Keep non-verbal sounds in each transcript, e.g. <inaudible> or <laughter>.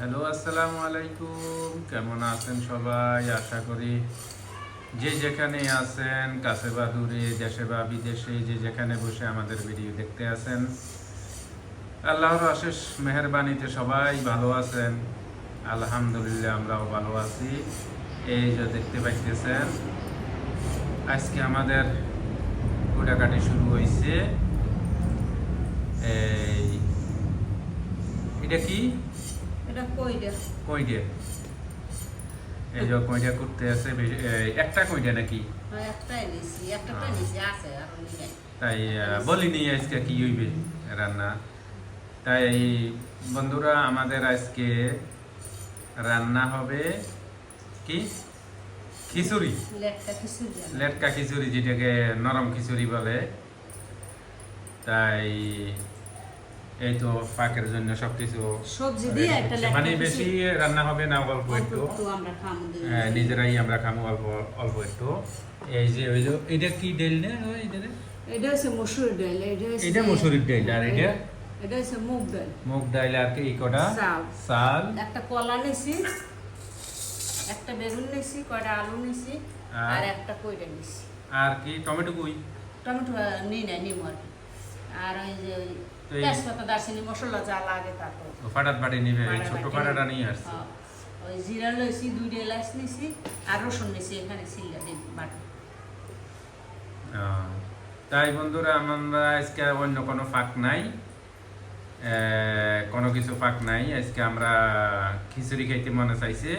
Hello, আসসালামু আলাইকুম। কেমন আছেন সবাই? আশা করি যে যেখানে আছেন, কাছে বা দূরে, দেশে বা বিদেশে, যে যেখানে বসে আমাদের ভিডিও দেখতে আছেন, আল্লাহর অশেষ মেহরবানিতে সবাই ভালো আছেন। আলহামদুলিল্লাহ, আমরাও ভালো আছি। এই যে দেখতে পাইতেছেন, আজকে আমাদের কুটাকাটি শুরু হয়েছে এটা কি? এটা কইটা কইডে এই যে কইডা করতে আছে একটা কইডা নাকি? একটাই নিছি একটা তো নিছি আছে তাই বলিনি আজকে কি হইবে রান্না? তাই বন্ধুরা আমাদের আজকে রান্না হবে কি? খিচুড়ি। লেটকা খিচুড়ি যেটাকে নরম খিচুড়ি বলে। তাই এই তো পাকের জন্য সবকিছু সবজি দিয়ে একটা মানে বেশি রান্না হবে না অল্প একটু। হ্যাঁ, নিজেরাই আমরা খামো অল্প অল্প একটু। এই যে ওই যে এটা কি ডাল না এটা এটা হচ্ছে মসুর ডাল এটা এটা মসুরির ডাল আর এটা? এটা হচ্ছে মুগ ডাল। মুগ ডাল আর কি কটা। চাল। একটা কলা নিছি একটা বেগুন নিছি কয়টা আলু নিছি আর? একটা কইটা নিছি। আর কি টমেটো কুই? টমেটো নিই না নিম আর আর ওই যে তেজপাতা দারচিনি মশলা যা লাগে তা ফাটাত বাটি নিবে এই ছোট ফাটাটা নিয়ে আসছে। হ্যাঁ। ওই জিরা লইছি দুইটা এলাচ নিছি আর রসুন নিছি এখানে সিল্লা দিন বাটা। তাই বন্ধুরা আমরা আজকে অন্য কোনো ফাঁক নাই। কোনো কিছু ফাঁক নাই। আজকে আমরা খিচুড়ি খাইতে মনে চাইছে।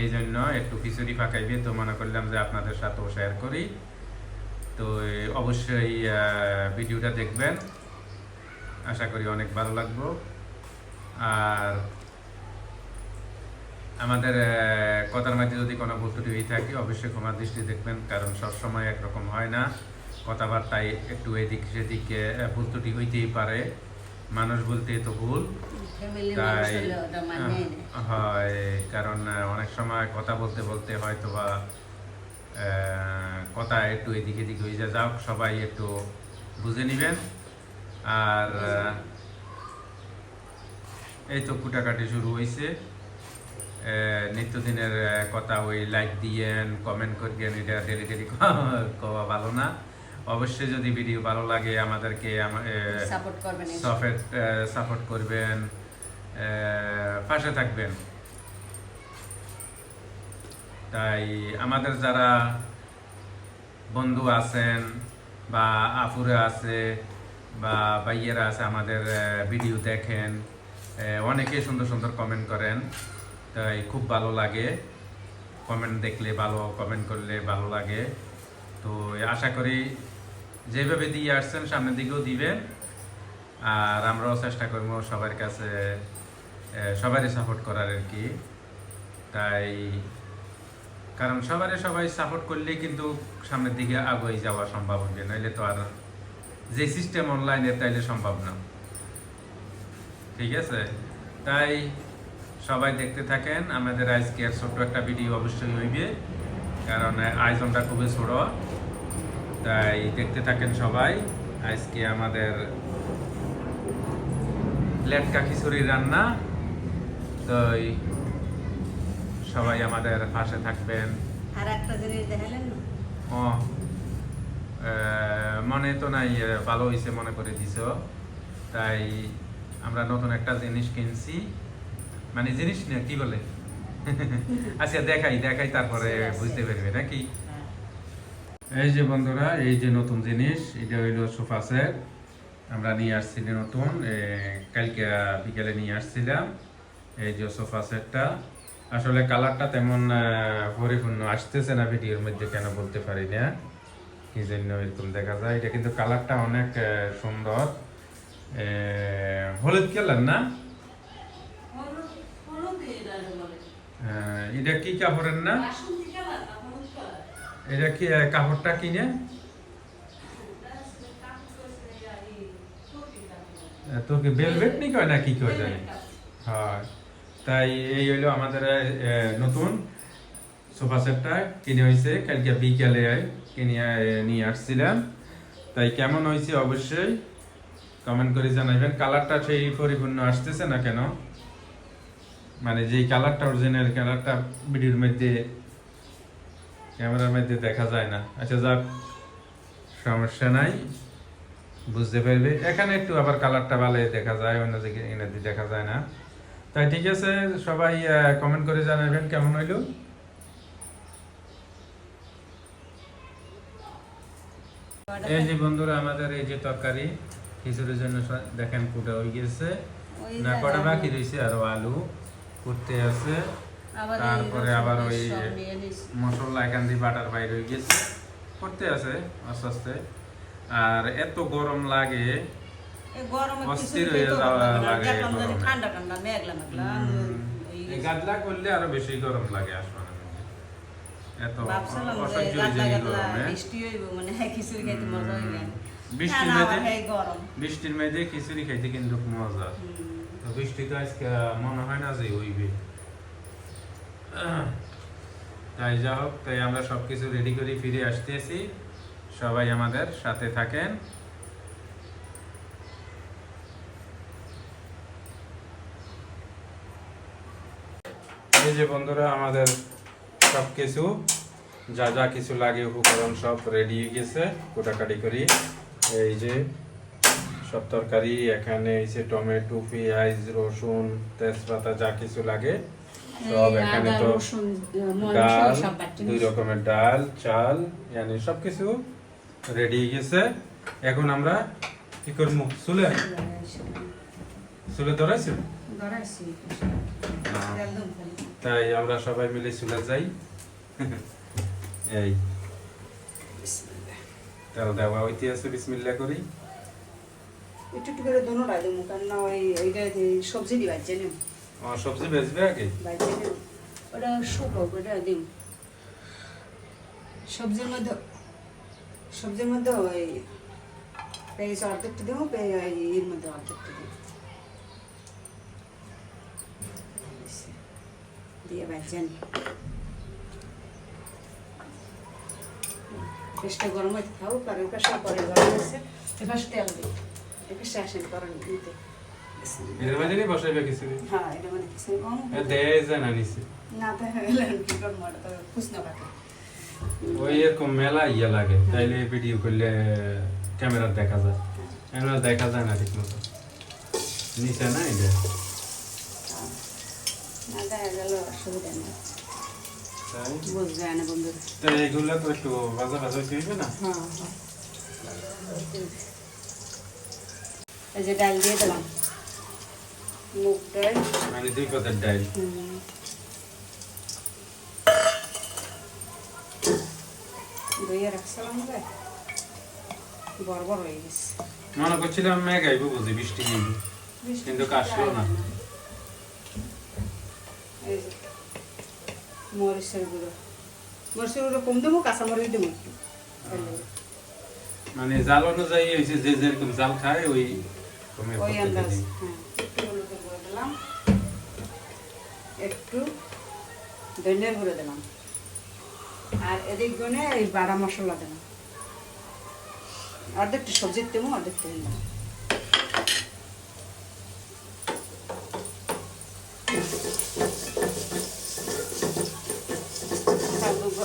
এই জন্য একটু খিচুড়ি ফাঁকাইবে তো মনে করলাম যে আপনাদের সাথেও শেয়ার করি। তো অবশ্যই ভিডিওটা দেখবেন। আশা করি অনেক ভালো লাগবো। আর আমাদের কথার মাঝে যদি কোনো ভুল ত্রুটি হয়ে থাকে অবশ্যই ক্ষমা দৃষ্টি দেখবেন কারণ সবসময় একরকম হয় না। কথাবার্তায় একটু এদিক সেদিক ভুল ত্রুটি হইতেই পারে। মানুষ বলতে তো ভুল। তাই হয় কারণ অনেক সময় কথা বলতে বলতে হয়তো বা কথা একটু এদিক এদিক হয়ে যায়। যাও সবাই একটু বুঝে নিবেন। আর এই তো কুটাকাটি শুরু হয়েছে নিত্যদিনের কথা ওই লাইক দিয়েন কমেন্ট করিয়েন এটা ডেলি ডেলি কওয়া ভালো না। অবশ্যই যদি ভিডিও ভালো লাগে আমাদেরকে সাপোর্ট করবেন সাপোর্ট করবেন। পাশে থাকবেন। তাই আমাদের যারা বন্ধু আছেন বা আপুরা আছে বা ভাইয়েরা আছে আমাদের ভিডিও দেখেন। অনেকে সুন্দর সুন্দর কমেন্ট করেন। তাই খুব ভালো লাগে। কমেন্ট দেখলে ভালো কমেন্ট করলে ভালো লাগে। তো আশা করি যেভাবে দিয়ে আসছেন, সামনের দিকেও দিবেন। আর আমরাও চেষ্টা করব সবার কাছে সবারই সাপোর্ট করার আর কি। তাই কারণ সবারই সবাই সাপোর্ট করলেই কিন্তু সামনের দিকে আগুয়ে যাওয়া সম্ভব হবে। নইলে তো আর যে সিস্টেম অনলাইনে তাইলে সম্ভব না। ঠিক আছে? তাই সবাই দেখতে থাকেন আমাদের আজকের ছোট্ট একটা ভিডিও অবশ্যই হইবে কারণ আয়োজনটা খুবই ছোট। তাই দেখতে থাকেন সবাই আজকে আমাদের লেটকা খিচুড়ি রান্না। তো সবাই আমাদের পাশে থাকবেন। আর একটা জিনিস দেখালেন ও। মনে তো নাই ভালো হয়েছে মনে করে দিছ। তাই আমরা নতুন একটা জিনিস কিনছি। মানে জিনিস না কি বলে? <laughs> আচ্ছা দেখাই দেখাই তারপরে বুঝতে পারবে নাকি? হ্যাঁ। এই যে বন্ধুরা এই যে নতুন জিনিস এটা হইল সোফা সেট। আমরা নিয়ে আসছি নতুন কালকে বিকেলে নিয়ে আসছিলাম। এই যে সোফা সেটটা। আসলে কালারটা তেমন পরিপূর্ণ আসতেছে না ভিডিওর মধ্যে কেন বলতে পারি না। কি জন্য এরকম দেখা যায় এটা কিন্তু কালারটা অনেক সুন্দর হলুদ কালার না। আহ, এটা কি কাপড়ের না? এটা কি কাপড়টা কিনে এটা হচ্ছে কাপড় হচ্ছে এই তুর্কি কাপড়। তোর কি বেলভেট নি কয় না কি কয় জানি হয় তাই এই হইল আমাদের নতুন সোফা সেটটা কিনে হয়েছে কালকে বিকেলে কিনে, নিয়ে আসছিলাম। তাই কেমন হয়েছে অবশ্যই কমেন্ট করে জানাবেন কালারটা সেই পরিপূর্ণ আসতেছে না কেন? মানে যে কালারটা অরিজিনাল কালারটা ভিডিওর মধ্যে ক্যামেরার মধ্যে দেখা যায় না। আচ্ছা যাক, সমস্যা নাই, বুঝতে পারবে। এখানে একটু আবার কালারটা ভালো দেখা যায়, অন্য দিকে দেখা যায় না। তাই ঠিক আছে, সবাই কমেন্ট করে জানাবেন কেমন হইল। এই যে বন্ধুরা আমাদের এই যে তরকারি খিচুড়ির জন্য দেখেন কুটা হয়ে গেছে। না কটা বাকি রয়েছে? আর আলু করতে আছে। তারপরে আবার ওই মশলা এখান দিয়ে বাটার বাইরে হয়ে গেছে। করতে আছে আস্তে আস্তে। আর এত গরম লাগে অস্থির হয়ে যাওয়া লাগে। ঠান্ডা ঠান্ডা মেঘলা মেঘলা গাদলা করলে আরও বেশি গরম লাগে মধ্যে এত অসহ্য হয়ে গরমে। বৃষ্টি হইব মানে খিচুড়ি খাইতে মজা হইবে। বৃষ্টির মধ্যে খিচুড়ি খাইতে কিন্তু মজা। বৃষ্টি তো আজকে মনে হয় না যে হইবে। <clears throat> তাই যা হোক তাই আমরা সবকিছু রেডি করে ফিরে আসতেছি। সবাই আমাদের সাথে থাকেন। এই যে বন্ধুরা আমাদের সবকিছু যা যা কিছু লাগে উপকরণ সব রেডি হয়ে গেছে কোটাকাটি করি। এই যে সব তরকারি এখানে এই যে টমেটো পেঁয়াজ রসুন তেজপাতা যা কিছু লাগে সব এখানে তো ডাল দুই রকমের ডাল চাল yani সবকিছু রেডি হয়ে গেছে। এখন আমরা কি করব? চুলে? চুলে ধরাইছি। ধরাইছি। তাই আমরা সবাই মিলে চলে যাই। এই। তেল দেওয়া হইতে আছে বিসমিল্লা করি। একটু একটু করে দেবো কারণ ওই ওইটা সবজি আমার সবজি বেচবে আগে? বাজছে নেব ওটা শুকো ওটা দিম সবজির মধ্যে সবজির মধ্যে ওই পেঁয়াজ অর্ধেকটা দেবো পেঁয়াজ এর মধ্যে অর্ধেকটা দেবো। দিয়ে বাজছে নি বেশটা গরম খাও কারণ ওটা সব পরে গরম হয়েছে এবার তেল দিই এবার আসেন করেন নিতে। এর মাঝে নি বসাইবে কিছু হ্যাঁ এটা মানে কিছু কম দেয় যায় না নিচে না কি করব এটা তো খুশনা পাতে ওই এরকম মেলা ইয়ে লাগে তাইলে ভিডিও করলে ক্যামেরা দেখা যায়। ক্যামেরা দেখা যায় না ঠিক মতো নিচে না এটা? না দেখা গেল অসুবিধা নেই। তাই? না বন্ধু। তো এইগুলো তো একটু ভাজা ভাজা হইবে না? হ্যাঁ হ্যাঁ। এই যে ডাল দিয়ে দিলাম। মুগ ডাল মানে দুই পাতার ডাল। হুম। রাখছিলাম যে বড় বড় হয়ে গেছে। মনে করছিলাম মেঘ আইব বুঝি বৃষ্টি কিন্তু কাশলো না। এই যে মরিচের গুঁড়ো। মরিচের গুঁড়ো কম দেবো দেবো একটু। মানে জাল অনুযায়ী হয়েছে যে যেরকম জাল খায় ওই ওই আন্দাজ হ্যাঁ। দিলাম। একটু ধনিয়ার গুঁড়ো দিলাম। আর এদিক গুনে এই বাড়া মশলা দিলাম। অর্ধেকটা সবজির দেবো অর্ধেকটা দিলাম চাল দেবো।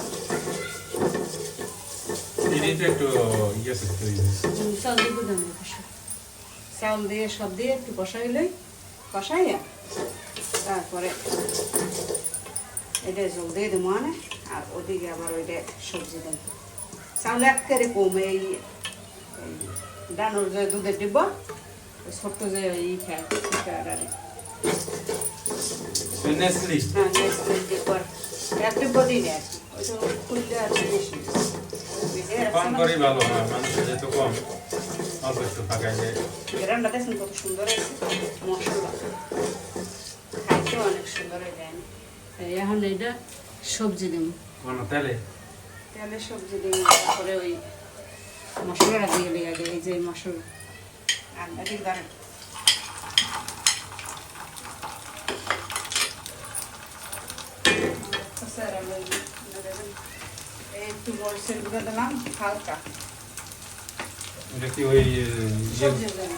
এদিকে একটু ইয়ে করতে চাল ধনিয়া চাল দিয়ে সব দিয়ে একটু কষাইলই কষাইয়া তারপরে এটা জল দিয়ে দেবো মানে আর ওদিকে আবার ওইটা সবজি দেব। চাউল একেবারে কম এই ডানোর যে দুধের ডিব্বা ছোট্ট যে ই খায় শিকার নেসলি হ্যাঁ ডিব্বার। এক ডিব্বা দিই না আর কি ওই তো খুললে আর বেশি। কম করে ভালো অনেক সুন্দর হয়ে এখন এটা সবজি দিন কোনো তেলে সবজি দিন তারপরে ওই মশলাটা দিয়ে দিই আগে এই যে মশলা আর এদিক দাঁড়ান একটু মরিচের গুঁড়ো দিলাম হালকা। এটা কি ওই ইয়ে? সবজির জন্য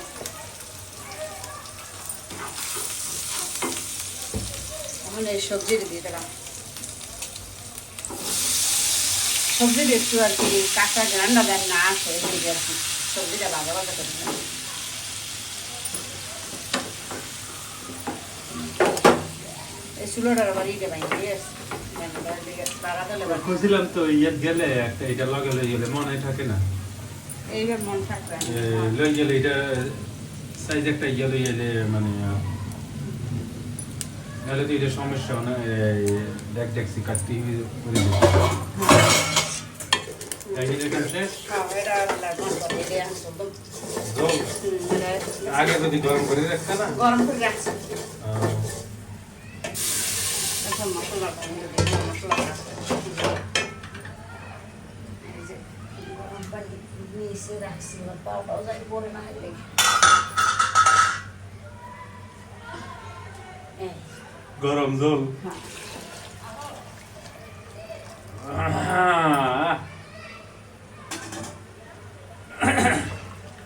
এখন এই সবজিটা দিয়ে দিলাম। সবজিটা একটু আর কি কাঁচা রান্না দেন না আসে আর কি। সবজিটা ভাজা ভাজা করে এই চুলোটার আবার ইটে বাইরে দিয়ে খুঁজছিলাম তো ইয়ে গেলে একটা এটা লগে লই গেলে মনে থাকে না। এইবার মন থাকবে। লই গেলে এটা সাইজ একটা ইয়ে লই গেলে মানে নাহলে তো এটা সমস্যা না দেখ দেখছি কাটতে করে হ্যাঁ, হুম, এটা আগে যদি গরম করে রাখতে না? গরম করে রাখছি। এখন মশলা বানিয়ে দিই, মশলা রাখছি। এই যে গরম পানি মিশিয়ে রাখছি, এবার পাউডার যাতে না হয় গরম জল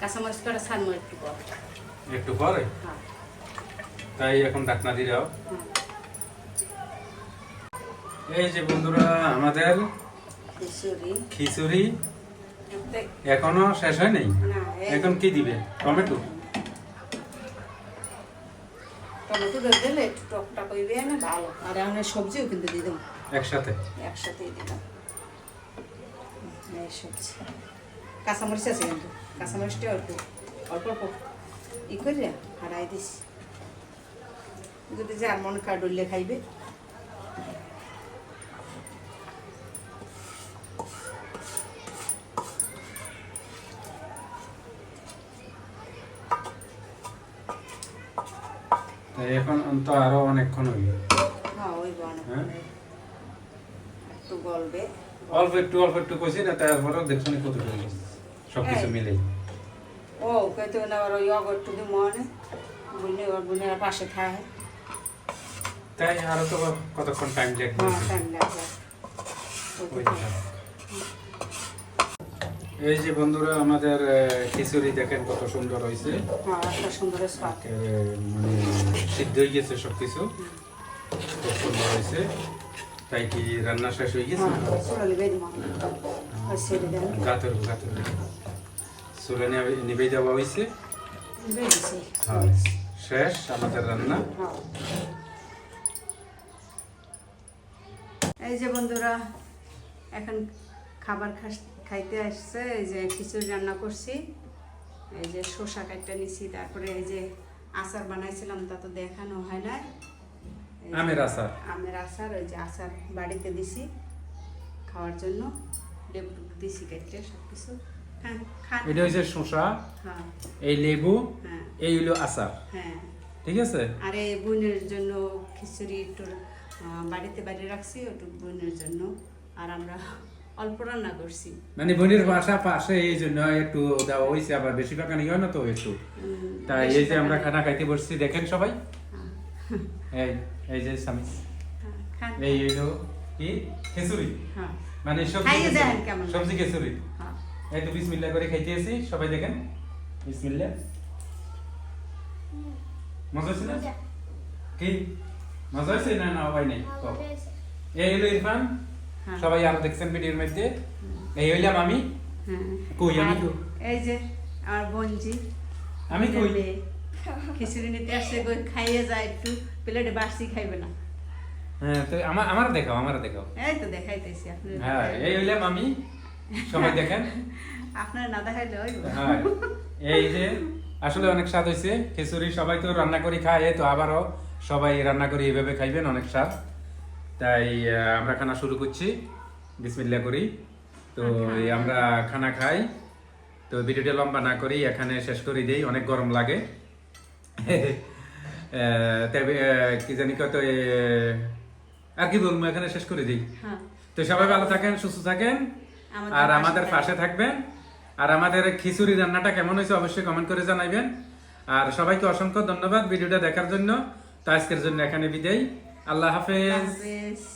কাঁচামরিচ করে ছাড়বো একটু পর। একটু পরে হ্যাঁ, তাই এখন ডাকনা দিয়ে দাও হ্যাঁ। এই যে বন্ধুরা আমাদের খিচুড়ি। এখনও শেষ হয় নাই এখন কি দিবে? টমেটো? টমেটো দিয়ে দিলে একটু টকটা করবে না ভালো। আর এখন সবজিও কিন্তু দিয়ে দেবো। একসাথে? একসাথেই দিলাম এই সবজি। কাঁচামরিচ আছে কিন্তু। কাঁচামরিচটা অল্প অল্প অল্প ই করে হারাই দিস যদি যার মন কাডুললে খাইবে। এখন তো আরও অনেকক্ষণ হইবে হ্যাঁ? হ্যাঁ? অল্প একটু অল্প একটু কইছি না তারপরেও দেখছ না কত সবকিছু এই। মিলে। ও কইতে না আবার ওই অগ একটু মনে বুনে ওর বুনের পাশে খায় তাই আরও তো কতক্ষণ টাইম লাগবে হ্যাঁ টাইম লাগবে এই যে বন্ধুরা আমাদের খিচুড়ি দেখেন কত সুন্দর হয়েছে হ্যাঁ একটা সুন্দর স্বাদ। মানে সিদ্ধ হয়ে গেছে খুব সুন্দর হয়েছে। তাই কি রান্না শেষ হয়ে গেছে? গাতের গাতের চুলে নিবে দেওয়া হয়েছে। হয় শেষ আমাদের রান্না। হ্যাঁ। এই যে বন্ধুরা এখন খাবার খাইতে আসছে। এই যে খিচুড়ি রান্না করছি। এই যে শসা কাটটা নিছি। তারপরে এই যে আচার বানাইছিলাম তা তো দেখানো হয় না আমের আচার। আমের আচার ওই যে আচার বাড়িতে দিছি খাওয়ার জন্য। লেবু দিছি কেটে সব কিছু হ্যাঁ এটা হচ্ছে শসা হ্যাঁ। এই লেবু হ্যাঁ। এই হলো আচার। হ্যাঁ। ঠিক আছে? আর এই বোনের জন্য খিচুড়ি একটু বাড়িতে বাড়ি রাখছি একটু বোনের জন্য। আর আমরা অল্প রান্না করছি। মানে বোনের বাসা পাশে এই জন্য একটু দেওয়া হয়েছে আবার বেশি পাকানি হয় না তো একটু? তাই এই যে আমরা খানা। খাইতে বসছি দেখেন সবাই? হ্যাঁ, এই এই যে স্বামী। হ্যাঁ, খান। এই কি? খিচুড়ি? হ্যাঁ। মানে সবজি খিচুড়ি। সবজি হ্যাঁ। এই তো বিসমিল্লাহ করে খাইতে আছি সবাই দেখেন। বিসমিল্লাহ মজা হয়েছে না? কি? মজা হয়েছে না? না হয় নাই। এই হলো ইরফান। সবাই আরও দেখছেন ভিডিওর মধ্যে। এই হইলাম আমি। হ্যাঁ। কই, আমি? এই যে আমার বোনজি আমি কই? খিচুড়ি নিতে আসছে কই খাইয়ে যায় একটু প্লেটে বাড়ছি খাইবে না। হ্যাঁ তো আমার আমার দেখাও আমার দেখাও। এই তো দেখাইতেছি আপনি হ্যাঁ এই হইলাম আমি। সবাই দেখেন। আপনার না দেখাইলে ওই হ্যাঁ এই যে আসলে অনেক স্বাদ হয়েছে খিচুড়ি সবাই তো রান্না করে খায় তো আবারও সবাই রান্না করে এইভাবে খাইবেন অনেক স্বাদ। তাই আমরা খানা শুরু করছি। বিসমিল্লা করি। তো আমরা খানা খাই। তো ভিডিওটা লম্বা না করি এখানে শেষ করে দিই। অনেক গরম লাগে। <laughs> তবে কি জানি কত আর কি বলব এখানে শেষ করে দিই। হ্যাঁ। তো সবাই ভালো থাকেন সুস্থ থাকেন। আর আমাদের পাশে থাকবেন। আর আমাদের খিচুড়ি রান্নাটা কেমন হয়েছে অবশ্যই কমেন্ট করে জানাইবেন। আর সবাইকে অসংখ্য ধন্যবাদ ভিডিওটা দেখার জন্য। তো আজকের জন্য এখানে বিদায়। আল্লাহ হাফেজ।